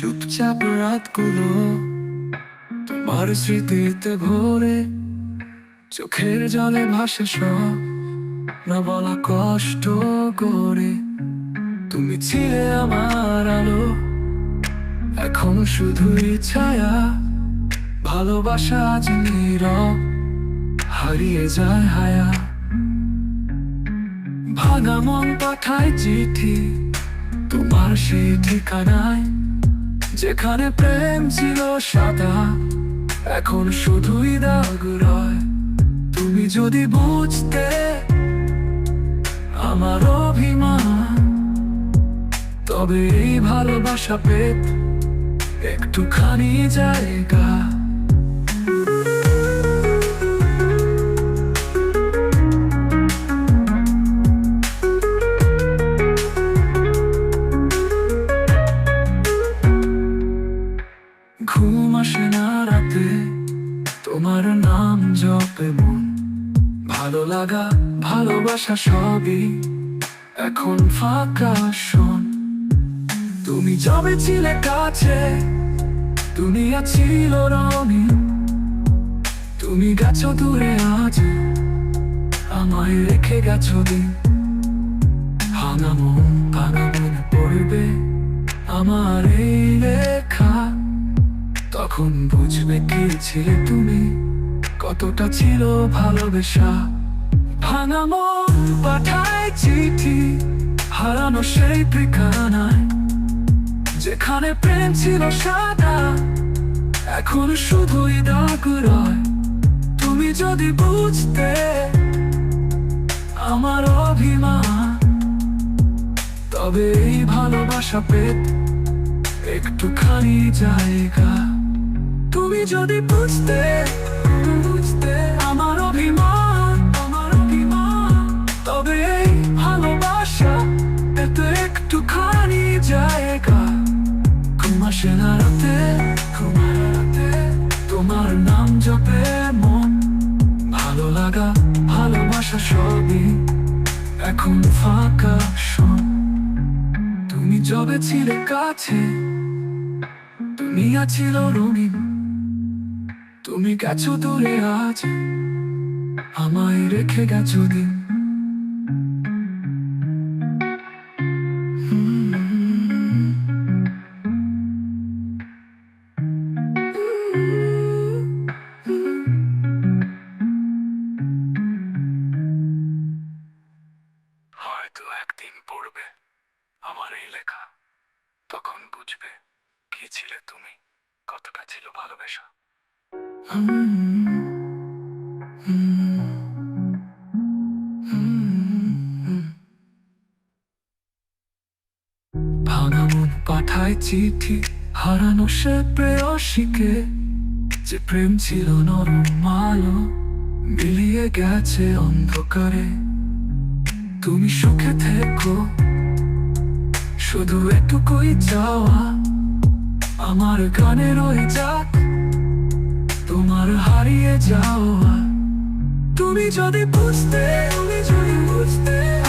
চুপচাপ রাতগুলো তোমার স্মৃতিতে ভরে চোখের জলে ভাসে সব না বলা কষ্ট করে। তুমি ছিলে আমার আলো, এখন শুধুই ছায়া। ভালোবাসা আজ নীরব, হারিয়ে যায় হায়া। ভাঙা মন পাঠায় চিঠি, তোমার সেই ঠিকানায়। যেখানে প্রেম ছিল সাদা, এখন শুধুই দাগ তুমি যদি বুঝতে আমার অভিমান, তবে এই ভালোবাসা পেত একটুখানি জায়গা তোমার নাম জপে মন। ভালো লাগা, ভালোবাসা সবই এখন ফাঁকা শোন তুমি যবে ছিলে কাছে দুনিয়া ছিল রঙিন তুমি গেছো দূরে আজ, আমায় রেখে গেছো দিন। ভাঙা মন, ভাঙা মনে পড়বে আমার এই তখন বুঝবে কি ছিলে তুমি। কতটা ছিল ভালোবাসা। ভাঙা মন, পাঠায় চিঠি, হারানো সেই ঠিকানায়। যেখানে প্রেম ছিল সাদা, এখন শুধুই দাগ তুমি যদি বুঝতে আমার অভিমান, তবে এই ভালোবাসা পেত একটুখানি জায়গা। তুমি যদি বুঝতে বুঝতে আমার অভিমান আমার অভিমান, তবে ভালোবাসা এত একটুখানি জায়গা। ঘুমাসে না রাতে ঘুমায় তোমার নাম জপে মন। ভালো লাগা, ভালোবাসা সবই এখন ফাঁকা শোন। তুমি যবে ছিলে কাছে দুনিয়া ছিল রঙিন। তুমি গেছো দূরে আজ, আমায় রেখে গেছো দিন। হয়তো একদিন পড়বে আমার এই তখন বুঝবে কি ছিলে তুমি, কতটা ছিল ভালোবাসা। পাঠায় চিঠি, হারানো সে প্রেয়সীকে। যে প্রেম ছিল মিলিয়ে গেছে অন্ধকারে। তুমি সুখে থেকো, শুধু এটুকুই চাওয়া। আমার গানের ওই যাক যাওয়া। তুমি যদি বুঝতে তুমি যদি বুঝতে